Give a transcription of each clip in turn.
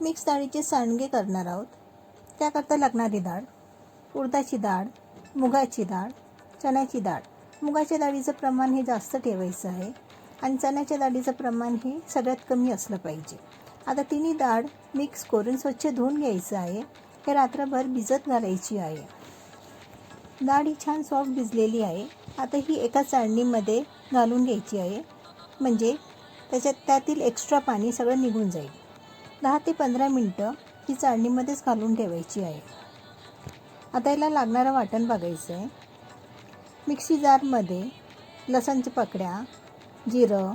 Mix डाळीचे सांडगे करणार आहोत. त्याकरता लागणारी डाळ उडदाची डाळ मुगाची डाळ चण्याची डाळ. मुगाच्या डाळीचं प्रमाण हे जास्त ठेवायचं आहे आणि चण्याच्या डाळीचं प्रमाण हे सगळ्यात कमी असलं पाहिजे. आता तिन्ही डाळ मिक्स करून स्वच्छ धुवून घ्यायचं आहे. हे रात्रभर भिजत घालायची आहे. डाळ ही छान सॉफ्ट भिजलेली आहे. आता ही एका चाळणीमध्ये घालून घ्यायची आहे. म्हणजे त्याच्यात त्यातील एक्स्ट्रा पाणी सगळं निघून जाईल. दहा ते पंधरा मिनटं ही चाळणीमध्येच घालून ठेवायची आहे. आता याला लागणारं वाटण बघायचं आहे मिक्सी जारमध्ये लसणच्या पकड्या जिरं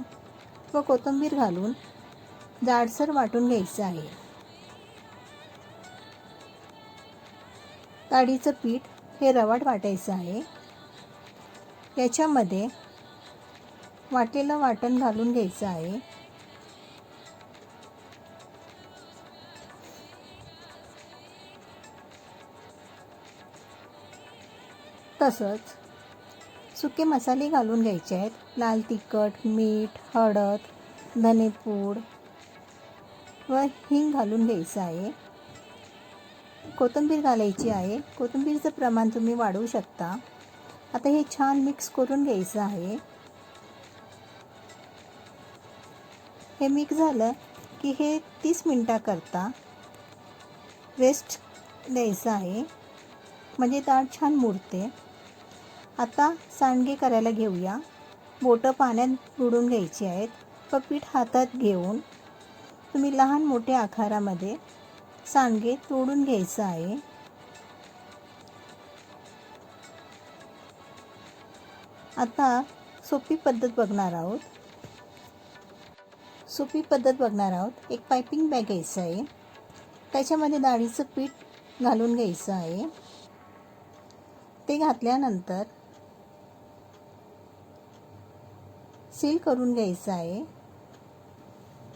व कोथिंबीर घालून जाडसर वाटून घ्यायचं आहे. ताडीचं पीठ हे रवाट वाटायचं आहे. याच्यामध्ये वाटलेलं वाटण घालून घ्यायचं आहे. तसंच सुके मसाले घालून घ्यायचे आहेत. लाल तिखट मीठ हळद धनेपूड व हिंग घालून घ्यायचं आहे. कोथिंबीर घालायची आहे. कोथिंबीरचं प्रमाण तुम्ही वाढवू शकता. आता हे छान मिक्स करून घ्यायचं आहे. हे मिक्स झालं की हे तीस मिनटाकरता रेस्ट द्यायचं आहे. म्हणजे डाळ छान मुरते. आता सांडगे करायला घेऊया. बोटं पाण्यात बुडून घ्यायची आहेत. व पीठ हातात घेऊन तुम्ही लहान मोठ्या आकारामध्ये सांडगे तोडून घ्यायचं आहे. आता सोपी पद्धत बघणार आहोत. सोपी पद्धत बघणार आहोत. एक पायपिंग बॅग घ्यायचं आहे. त्याच्यामध्ये डाळीचं पीठ घालून घ्यायचं आहे. ते घातल्यानंतर सील करून घ्यायचं आहे.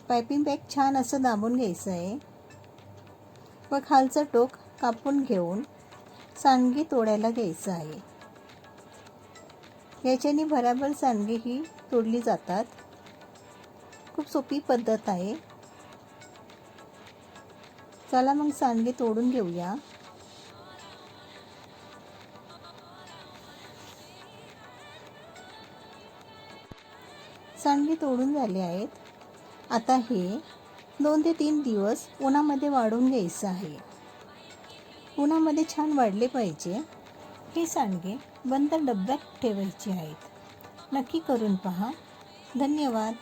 पायपिंग बॅग छान असं दाबून घ्यायचं आहे. व खालचं टोक कापून घेऊन सांडगी तोडायला घ्यायचं आहे. याच्याने भराभर सांडगी ही तोडली जातात. खूप सोपी पद्धत आहे. चला मग सांडगे तोडून घेऊया. सांडगे तोडून झाले आहेत. आता हे दोन ते तीन दिवस उन्हामध्ये वाढून घ्यायचं आहे. उन्हामध्ये छान वाढले पाहिजे. हे सांडगे बंद डब्यात ठेवायचे आहेत. नक्की करून पहा. धन्यवाद.